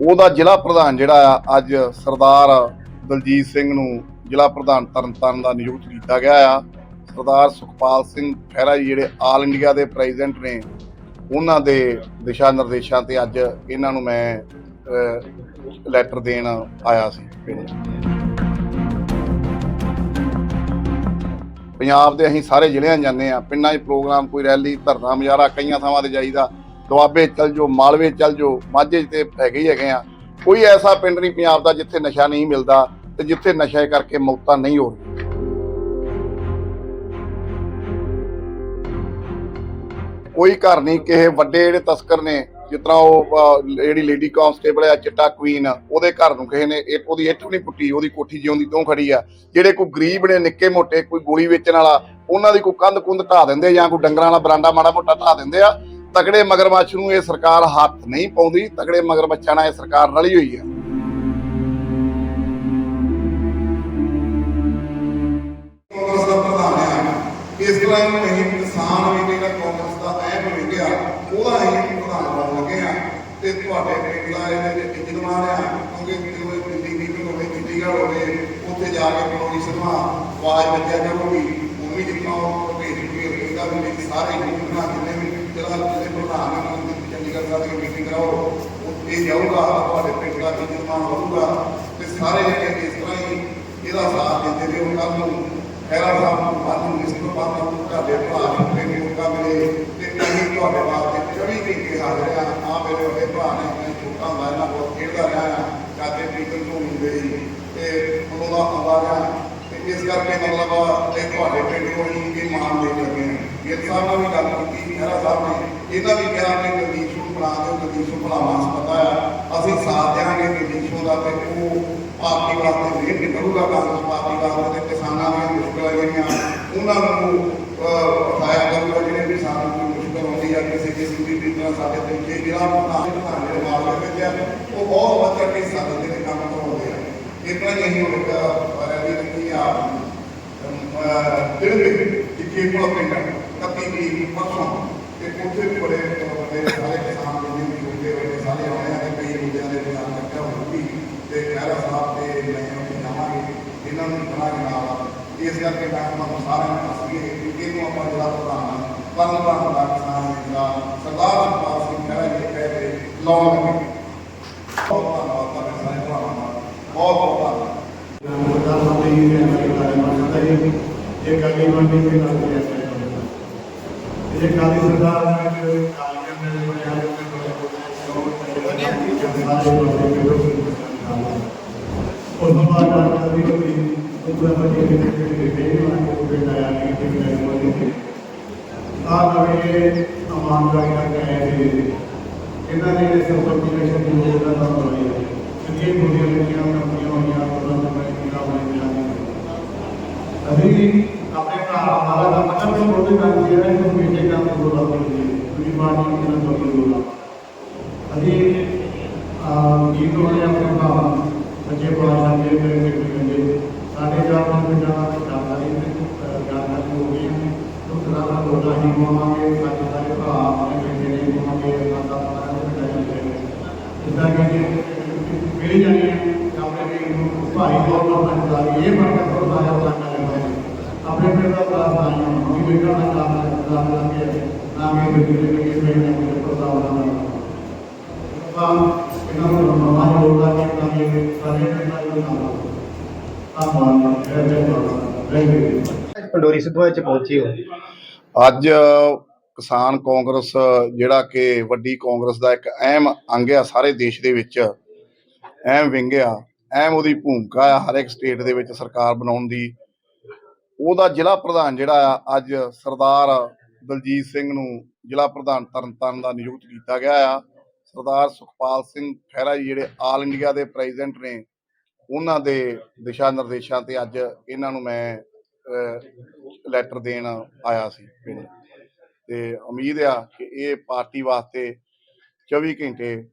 ਉਹਦਾ ਜ਼ਿਲ੍ਹਾ ਪ੍ਰਧਾਨ ਜਿਹੜਾ ਆ, ਅੱਜ ਸਰਦਾਰ ਦਲਜੀਤ ਸਿੰਘ ਨੂੰ ਜ਼ਿਲ੍ਹਾ ਪ੍ਰਧਾਨ ਤਰਨਤਾਰਨ ਦਾ ਨਿਯੁਕਤ ਕੀਤਾ ਗਿਆ ਆ। ਸਰਦਾਰ ਸੁਖਪਾਲ ਸਿੰਘ ਖਹਿਰਾ ਜੀ ਜਿਹੜੇ ਆਲ ਇੰਡੀਆ ਦੇ ਪ੍ਰੈਜ਼ੀਡੈਂਟ ਨੇ, ਉਹਨਾਂ ਦੇ ਦਿਸ਼ਾ ਨਿਰਦੇਸ਼ਾਂ ਤੇ ਅੱਜ ਇਹਨਾਂ ਨੂੰ ਮੈਂ ਲੈਟਰ ਦੇਣ ਆਇਆ ਸੀ। ਪੰਜਾਬ ਦੇ ਅਸੀਂ ਸਾਰੇ ਜ਼ਿਲ੍ਹਿਆਂ ਜਾਂਦੇ ਆ ਪਿੰਡਾਂ 'ਚ ਪ੍ਰੋਗਰਾਮ ਕੋਈ ਰੈਲੀ ਧਰਨਾ, ਮੁਜ਼ਾਹਰਾ ਕਈਆਂ ਥਾਵਾਂ ਤੇ ਜਾਈਦਾ। ਦੁਆਬੇ ਚੱਲ ਜੋ ਮਾਲਵੇ ਚੱਲ ਜਾਓ, ਮਾਝੇ ਤੇ ਹੈਗੇ ਹੀ ਹੈਗੇ ਆ। ਕੋਈ ਐਸਾ ਪਿੰਡ ਨਹੀਂ ਪੰਜਾਬ ਦਾ ਜਿੱਥੇ ਨਸ਼ਾ ਨਹੀਂ ਮਿਲਦਾ ਤੇ ਜਿੱਥੇ ਨਸ਼ੇ ਕਰਕੇ ਮੌਤਾਂ ਨਹੀਂ ਹੋ ਰਹੀਆਂ। ਕੋਈ ਘਰ ਨਹੀਂ, ਕਿਸੇ ਵੱਡੇ ਜਿਹੜੇ ਤਸਕਰ ਨੇ, ਜਿਸ ਤਰ੍ਹਾਂ ਉਹ ਜਿਹੜੀ ਲੇਡੀ ਕਾਂਸਟੇਬਲ ਆ, ਚਿੱਟਾ ਕੁਈਨ ਉਹਦੇ ਘਰ ਨੂੰ ਕਿਸੇ ਨੇ ਇੱਟ ਉਹਦੀ ਇੱਟ ਵੀ ਨਹੀਂ ਪੁੱਟੀ, ਉਹਦੀ ਕੋਠੀ ਜਿਉਂਦੀ ਤੋਂ ਖੜੀ ਆ। ਜਿਹੜੇ ਕੋਈ ਗਰੀਬ ਨੇ, ਨਿੱਕੇ ਮੋਟੇ, ਕੋਈ ਗੋਲੀ ਵੇਚਣ ਵਾਲਾ, ਉਹਨਾਂ ਦੀ ਕੋਈ ਕੰਧ ਕੁੰਧ ਢਾ ਦਿੰਦੇ ਜਾਂ ਕੋਈ ਡੰਗਰਾਂ ਵਾਲਾ ਬਰਾਂਡਾ ਮਾੜਾ ਮੋਟਾ ਢਾ ਦਿੰਦੇ ਆ ਤਕੜੇ ਮਗਰਮੱਛ ਨੂੰ ਇਹ ਸਰਕਾਰ ਹੱਥ ਨਹੀਂ ਪਾਉਂਦੀ, ਤਕੜੇ ਮਗਰਮੱਛਾਂ ਨਾਲ ਇਹ ਸਰਕਾਰ ਰਲੀ ਹੋਈ ਆ ਇਸ ਤਰ੍ਹਾਂ ਹੀ ਅਸੀਂ ਵੀ ਜਿਹੜਾ ਕਾਂਗਰਸ ਦਾ ਅਹਿਮ ਵਿੰਗਿਆ ਉਹਦਾ ਅਸੀਂ ਪ੍ਰਧਾਨ ਬਣਨ ਲੱਗੇ ਆ ਤੇ ਤੁਹਾਡੇ ਪਿੰਡ ਇਹਦੇ ਵਿੱਚ ਇੱਜ਼ਤਮਾਨ ਆ ਕਿਉਂਕਿ ਜਦੋਂ ਦਿੱਲੀ ਮੀਟਿੰਗ ਹੋਵੇ, ਚੰਡੀਗੜ੍ਹ ਹੋਵੇ, ਉੱਥੇ ਜਾ ਕੇ ਬਲੋੜੀ ਸਭਾ, ਆਵਾਜ਼ ਵੱਜਿਆ ਕਰੂਗੀ, ਉਹ ਵੀ ਜਿੱਦਾਂ ਉਹ ਭੇਜ ਕੇ ਇਹਦਾ ਵੀ ਸਾਰੇ ਮੀਟਿੰਗਾਂ ਜਿੰਨੇ ਵੀ ਜਿਹੜਾ ਜਿਹੜੇ ਪ੍ਰਧਾਨ ਆ ਉਹਨਾਂ ਦੀ ਚੰਡੀਗੜ੍ਹ ਸਾਹਿਬ ਦੀ ਮੀਟਿੰਗ ਕਰਾਓ ਉੱਥੇ ਜਾਊਗਾ ਤੁਹਾਡੇ ਪਿੰਡ ਦਾ ਇੱਜ਼ਤਮਾਨ ਹੋਊਗਾ ਤੇ ਸਾਰੇ ਜਿਹੜੇ ਇਸ ਤਰ੍ਹਾਂ ਹੀ ਇਹਦਾ ਸਾਥ ਦਿੰਦੇ ਨੇ ਉਹ ਕੱਲ ਨੂੰ ਖੈਰਾ ਸਾਹਿਬ ਨੂੰ ਬਾਅਦ ਨੂੰ ਇਸ ਤੋਂ ਬਾਅਦ ਨੂੰ ਤੁਹਾਡੇ ਭਰਾ ਨੂੰ ਤੇ ਮੌਕਾ ਮਿਲੇ ਤੇ ਅਸੀਂ ਤੁਹਾਡੇ ਵਾਸਤੇ 24 ਘੰਟੇ ਹਾਜ਼ਰ ਆ ਆ ਮੇਰੇ ਵੱਡੇ ਭਰਾ ਨੇ ਮੈਂ ਛੋਟਾ ਹੁੰਦਾ ਇਹਨਾਂ ਕੋਲ ਖੇਡਦਾ ਰਿਹਾ ਆ ਚਾਚੇ ਪ੍ਰੀਤਮ ਤੋਂ ਹੁੰਦੇ ਸੀ ਤੇ ਉਦੋਂ ਦਾ ਆਉਂਦਾ ਰਿਹਾ ਤੇ ਇਸ ਕਰਕੇ ਮਤਲਬ ਇਹ ਤੁਹਾਡੇ ਪਿੰਡ ਨੂੰ ਹੀ ਇਹ ਮਾਨ ਦੇ ਲੱਗੇ ਨੇ ਇਹ ਸਾਹਿਬ ਨਾਲ ਵੀ ਗੱਲ ਕੀਤੀ ਖੈਰਾ ਸਾਹਿਬ ਨੇ ਇਹਨਾਂ ਵੀ ਕਿਹਾ ਕਿ ਗਦੀਸ਼ ਨੂੰ ਬਣਾ ਦਿਓ ਗਦੀਸ਼ ਨੂੰ ਭਲਾ ਮਾਸ ਪਤਾ ਆ ਅਸੀਂ ਸਾਥ ਦਿਆਂਗੇ ਗਦੀਸ਼ ਨੂੰ ਦਾ ਤੇ ਉਹ ਪਾਰਟੀ ਵਾਸਤੇ ਮਿਹਨਤ ਕਰੂਗਾ ਕਾਂਗਰਸ ਪਾਰਟੀ ਵਾਸਤੇ ਤੇ ਕਿਸਾਨਾਂ ਦੀਆਂ ਮੁਸ਼ਕਲਾਂ ਜਿਹੜੀਆਂ ਉਹਨਾਂ ਨੂੰ ਅਹ, ਕਰੂਗਾ ਜਿਹੜੇ ਵੀ ਸਾਨੂੰ ਕੋਈ ਮੁਸ਼ਕਲ ਆਉਂਦੀ ਆ ਕਿਸੇ ਕਿਸੇ ਵੀ ਵੀ ਤਰ੍ਹਾਂ ਸਾਡੇ ਤੇ ਜੇ ਜਿਹੜਾ ਪ੍ਰਧਾਨ ਪ੍ਰਧਾਨ ਦੇ ਮਾਮਲੇ ਵਿੱਚ ਆ ਉਹ ਬਹੁਤ ਵੱਧ ਕੇ ਸਾਡੇ ਦੇ ਕੰਮ ਕਰਾਉਂਦੇ ਆ। ਇਸ ਤਰ੍ਹਾਂ ਹੀ ਅਸੀਂ ਹੁਣ ਇੱਕ ਰੈਲੀ ਆ ਦਿਲ ਜਿੱਥੇ ਕੋਲ ਪਿੰਡ ਕੱਤੀ ਦੀ ਪਰਸੋਂ ਤੇ ਉੱਥੇ ਵੀ ਬੜੇ ਬੜੇ ਸਾਰੇ ਕਿਸਾਨ ਜਿਹੜੇ ਵੀ ਹੁੰਦੇ ਹੋਏ ਸਾਰੇ ਆਉਣੇ ਜਿਹੜੇ ਨਾਲ ਕੱਟਾ ਹੋਈ ਤੇ ਕਹਿਰਾ ਸਾਹਿਬ ਤੇ ਮੈਨੂੰ ਕਿਹਾਗੇ ਇਹਨਾਂ ਨੂੰ ਬਣਾ ਕੇ ਨਾਲ ਇਸ ਕਰਕੇ ਮਹਿਕਮਾ ਨੂੰ ਸਾਰਿਆਂ ਨੂੰ ਅਸੀਂ ਇਹ ਕਿ ਇਹਨੂੰ ਆਪਾਂ ਜਲਾ ਪਾ ਨਾ ਪਰ ਅੱਲਾਹ ਪਾਕਿਸਤਾਨ ਦੇ ਜਲਾ ਸਰਦਾਰ ਅੱਬਾਸ ਸਿੰਘ ਕਹਿੰਦੇ ਨੇ ਕਹਿੰਦੇ ਲੋਗ ਨੇ ਇਹ ਕਾਲੀ ਸਰਦਾਰ ਜੀ ਨੇ ਕਾਲੀਆਂ ਮੇਰੇ ਬਣਾਏ ਮੈਂ ਕਿਹਾ ਹੋਇਆ ਅਸੀਂ ਆਪਣੇ ਭਰਾ ਹਮਾਰਾ ਦਾ ਮਤਲਬ ਹੈ ਬੋਲੇ ਕਰ ਦਿਆ ਹੈ ਕਿ ਮੀਟਿੰਗ ਦਾ ਤੋਂ ਬੋਲਾ ਬੋਲੀ ਪੂਰੀ ਬਾਣੀ ਦੀ ਨਾ ਤੋਂ ਬੋਲਾ ਅਸੀਂ ਗੀਤ ਹੋਣੇ ਆਪਣੇ ਭਰਾ ਬੱਚੇ ਪੜਾ ਜਾਂਦੇ ਮੇਰੇ ਮੇਰੇ ਕਹਿੰਦੇ ਸਾਡੇ ਚਾਰ ਪੰਜ ਪਿੰਡਾਂ ਦਾ ਜਾਣਕਾਰੀ ਜਾਣਕਾਰੀ ਹੋ ਗਈ ਹੈ ਤੋਂ ਤਰ੍ਹਾਂ ਦਾ ਲੋਟਾ ਹੀ ਹੋਵਾਂਗੇ ਸਾਡੇ ਸਾਰੇ ਭਰਾ ਆਪਣੇ ਬੇਟੇ ਨੇ ਹੋਵਾਂਗੇ ਉਹਨਾਂ ਦਾ ਪਤਾ ਨਹੀਂ ਇਦਾਂ ਕਿ ਮਿਲ ਜਾਣੀ ਹੈ ਕਿ ਆਪਣੇ ਵੀ ਨੂੰ ਭਾਈ ਕੋਲ ਨੂੰ ਪੰਚਾਇਤ ਇਹ ਬਣ ਕੇ ਥੋੜਾ ਜਿਹਾ ਪਲਾਨ ਕਰਨਾ ਹੈ ਆਪਣੇ ਪਿੰਡ ਦਾ ਕਲਾਸ ਆਇਆ ਵੀ ਬੇਟਾ ਦਾ ਕੰਮ ਕੰਮ ਲੱਗੇ ਨਾ ਕਿ ਬੇਟੇ ਦੇ ਕੇ ਪਿੰਡ ਦੇ ਪ੍ਰਤਾਪ ਦਾ ਤਾਂ ਇਹਨਾਂ ਨੂੰ ਮਮਾਂ ਲੋਕਾਂ ਦੇ ਕੰਮ ਸਾਰੇ ਪਿੰਡਾਂ ਦੇ ਨਾਮ ਧੰਨਵਾਦ ਪੰਡੋਰੀ ਸਿੱਧੂਆਂ ਚ ਪਹੁੰਚੇ ਹੋ। ਅੱਜ ਕਿਸਾਨ ਕਾਂਗਰਸ, ਜਿਹੜਾ ਕਿ ਵੱਡੀ ਕਾਂਗਰਸ ਦਾ ਇੱਕ ਅਹਿਮ ਅੰਗ ਆ ਸਾਰੇ ਦੇਸ਼ ਦੇ ਵਿੱਚ, ਅਹਿਮ ਵਿੰਗ ਆ, ਅਹਿਮ ਉਹਦੀ ਭੂਮਿਕਾ ਆ ਹਰ ਇੱਕ ਸਟੇਟ ਦੇ ਵਿੱਚ ਸਰਕਾਰ ਬਣਾਉਣ ਦੀ। ਉਹਦਾ ਜ਼ਿਲ੍ਹਾ ਪ੍ਰਧਾਨ ਜਿਹੜਾ ਆ, ਅੱਜ ਸਰਦਾਰ ਦਲਜੀਤ ਸਿੰਘ ਨੂੰ ਜ਼ਿਲ੍ਹਾ ਪ੍ਰਧਾਨ ਤਰਨਤਾਰਨ ਦਾ ਨਿਯੁਕਤ ਕੀਤਾ ਗਿਆ ਆ। ਸਰਦਾਰ ਸੁਖਪਾਲ ਸਿੰਘ ਖਹਿਰਾ ਜੀ ਜਿਹੜੇ ਆਲ ਇੰਡੀਆ ਦੇ ਪ੍ਰੈਜ਼ੀਡੈਂਟ ਨੇ, ਉਹਨਾਂ ਦੇ ਦਿਸ਼ਾ ਨਿਰਦੇਸ਼ਾਂ ਤੇ ਅੱਜ ਇਹਨਾਂ ਨੂੰ ਮੈਂ ਲੈਟਰ ਦੇਣ ਆਇਆ ਸੀ ਪਿੰਡ। ਤੇ ਉਮੀਦ ਆ ਕਿ ਇਹ ਪਾਰਟੀ ਵਾਸਤੇ 24 ਘੰਟੇ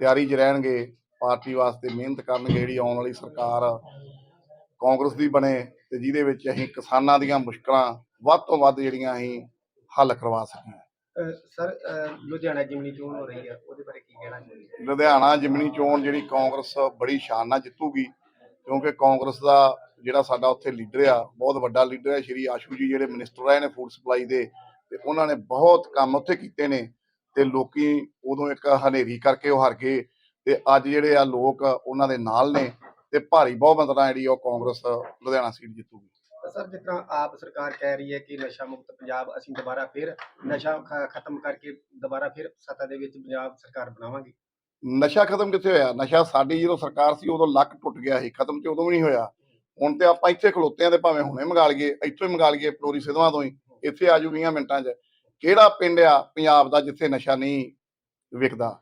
ਤਿਆਰੀ 'ਚ ਰਹਿਣਗੇ, ਪਾਰਟੀ ਵਾਸਤੇ ਮਿਹਨਤ ਕਰਨਗੇ, ਜਿਹੜੀ ਆਉਣ ਵਾਲੀ ਸਰਕਾਰ ਕਾਂਗਰਸ ਦੀ ਬਣੇ ਤੇ ਜਿਹਦੇ ਵਿੱਚ ਅਸੀਂ ਕਿਸਾਨਾਂ ਦੀਆਂ ਮੁਸ਼ਕਲਾਂ ਵੱਧ ਤੋਂ ਵੱਧ ਜਿਹੜੀਆਂ ਅਸੀਂ ਹੱਲ ਕਰਵਾ ਸਕੀਏ ਅਹ ਸਰ ਲੁਧਿਆਣਾ ਜਿਮਨੀ ਚੋਣ ਹੋ ਰਹੀ ਹੈ ਉਹਦੇ ਬਾਰੇ ਕੀ ਕਹਿਣਾ ਚਾਹੁੰਦੇ ਲੁਧਿਆਣਾ ਜਿਮਨੀ ਚੋਣ ਜਿਹੜੀ ਕਾਂਗਰਸ ਬੜੀ ਸ਼ਾਨ ਨਾਲ ਜਿੱਤੂਗੀ, ਕਿਉਂਕਿ ਕਾਂਗਰਸ ਦਾ ਜਿਹੜਾ ਸਾਡਾ ਉੱਥੇ ਲੀਡਰ ਆ, ਬਹੁਤ ਵੱਡਾ ਲੀਡਰ ਹੈ ਸ਼੍ਰੀ ਆਸ਼ੂ ਜੀ ਜਿਹੜੇ ਮਿਨਿਸਟਰ ਰਹੇ ਨੇ ਫੂਡ ਸਪਲਾਈ ਦੇ, ਤੇ ਉਹਨਾਂ ਨੇ ਬਹੁਤ ਕੰਮ ਉੱਥੇ ਕੀਤੇ ਨੇ, ਤੇ ਲੋਕੀ ਉਦੋਂ ਇੱਕ ਹਨੇਰੀ ਕਰਕੇ ਉਹ ਹਾਰ ਗਏ, ਤੇ ਅੱਜ ਜਿਹੜੇ ਆ ਲੋਕ ਉਹਨਾਂ ਦੇ ਨਾਲ ਨੇ, ਤੇ ਭਾਰੀ ਬਹੁਮਤ ਨਾਲ ਜਿਹੜੀ ਉਹ ਕਾਂਗਰਸ ਲੁਧਿਆਣਾ ਸੀਟ ਜਿੱਤੂਗੀ। ਸਰ, ਜਿਸ ਤਰ੍ਹਾਂ ਆਪ ਸਰਕਾਰ ਕਹਿ ਰਹੀ ਹੈ ਕਿ ਨਸ਼ਾ ਮੁਕਤ ਪੰਜਾਬ ਅਸੀਂ ਦੁਬਾਰਾ ਫਿਰ ਨਸ਼ਾ ਖ- ਖਤਮ ਕਰਕੇ ਦੁਬਾਰਾ ਫਿਰ ਸੱਤਾ ਦੇ ਵਿੱਚ ਪੰਜਾਬ ਸਰਕਾਰ ਬਣਾਵਾਂਗੇ। ਨਸ਼ਾ ਖਤਮ ਕਿੱਥੇ ਹੋਇਆ? ਨਸ਼ਾ ਸਾਡੀ ਜਦੋਂ ਸਰਕਾਰ ਸੀ, ਉਦੋਂ ਲੱਕ ਟੁੱਟ ਗਿਆ ਸੀ, ਖਤਮ ਤੇ ਉਦੋਂ ਵੀ ਨਹੀਂ ਹੋਇਆ। ਹੁਣ ਤੇ ਆਪਾਂ ਇੱਥੇ ਖਲੋਤੇ ਆ ਤੇ ਭਾਵੇਂ ਹੁਣੇ ਮੰਗਾ ਲਈਏ, ਇੱਥੋਂ ਹੀ ਮੰਗਾ ਲਈਏ ਪਲੋਰੀ ਸਿਧਵਾਂ ਤੋਂ ਹੀ, ਇੱਥੇ ਆ ਜੂਗੀਆਂ ਮਿੰਟਾਂ 'ਚ। ਕਿਹੜਾ ਪਿੰਡ ਆ ਪੰਜਾਬ ਦਾ ਜਿੱਥੇ ਨਸ਼ਾ ਨਹੀਂ ਵਿਕਦਾ?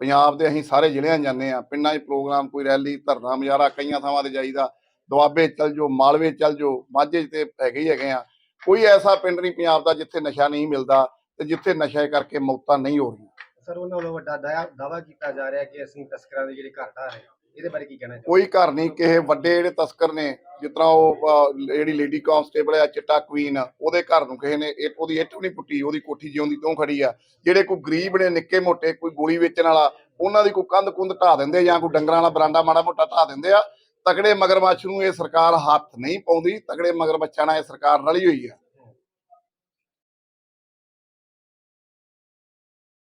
ਪੰਜਾਬ ਦੇ ਅਸੀਂ ਸਾਰੇ ਜ਼ਿਲ੍ਹਿਆਂ 'ਚ ਜਾਂਦੇ ਆ ਪਿੰਡਾਂ 'ਚ ਪ੍ਰੋਗਰਾਮ, ਕੋਈ ਰੈਲੀ, ਧਰਨਾ, ਮੁਜ਼ਾਹਰਾ ਕਈਆਂ ਥਾਵਾਂ ਤੇ ਜਾਈਦਾ। ਦੁਆਬੇ ਚੱਲ ਜਾਓ ਮਾਲਵੇ ਚੱਲ ਜਾਓ ਮਾਝੇ ਤੇ ਹੈਗੇ ਹੀ ਹੈਗੇ ਆ। ਕੋਈ ਐਸਾ ਪਿੰਡ ਨਹੀਂ ਪੰਜਾਬ ਦਾ ਜਿੱਥੇ ਨਸ਼ਾ ਨਹੀਂ ਮਿਲਦਾ ਤੇ ਜਿੱਥੇ ਨਸ਼ੇ ਕਰਕੇ ਮੌਤਾਂ ਨਹੀਂ ਹੋ ਰਹੀਆਂ। ਸਰ ਉਹਨਾਂ ਵੱਲੋਂ ਵੱਡਾ ਦਾਅਵਾ ਕੀਤਾ ਜਾ ਰਿਹਾ ਕਿ ਅਸੀਂ ਤਸਕਰਾਂ ਦੇ ਜਿਹੜੇ ਘਰ ਢਾਹ ਰਹੇ ਹਾਂ ਇਹਦੇ ਬਾਰੇ ਕੀ ਕਹਿਣਾ ਚਾਹੁੰਦੇ ਕੋਈ ਘਰ ਨਹੀਂ ਕਿਸੇ ਵੱਡੇ ਜਿਹੜੇ ਤਸਕਰ ਨੇ ਜਿਸ ਤਰ੍ਹਾਂ ਉਹ ਜਿਹੜੀ ਲੇਡੀ ਕਾਂਸਟੇਬਲ ਆ ਚਿੱਟਾ ਕੁਈਨ ਉਹਦੇ ਘਰ ਨੂੰ ਕਿਸੇ ਨੇ ਉਹਦੀ ਇੱਟ ਵੀ ਨਹੀਂ ਪੁੱਟੀ ਉਹਦੀ ਕੋਠੀ ਜਿਉਂਦੀ ਤੋਂ ਖੜੀ ਆ। ਜਿਹੜੇ ਕੋਈ ਗਰੀਬ ਨੇ ਨਿੱਕੇ ਮੋਟੇ ਕੋਈ ਗੋਲੀ ਵੇਚਣ ਵਾਲਾ ਉਹਨਾਂ ਦੀ ਕੋਈ ਕੰਧ ਕੁੰਧ ਢਾ ਦਿੰਦੇ ਜਾਂ ਕੋਈ ਡੰਗਰਾਂ ਵਾਲਾ ਬਰਾਂਡਾ ਮਾੜਾ ਮੋਟਾ ਢਾ ਦਿੰਦੇ ਆ ਤਕੜੇ ਮਗਰਮੱਛ ਨੂੰ ਇਹ ਸਰਕਾਰ ਹੱਥ ਨਹੀਂ ਪਾਉਂਦੀ, ਤਕੜੇ ਮਗਰਮੱਛਾਂ ਨਾਲ ਇਹ ਸਰਕਾਰ ਰਲੀ ਹੋਈ ਆ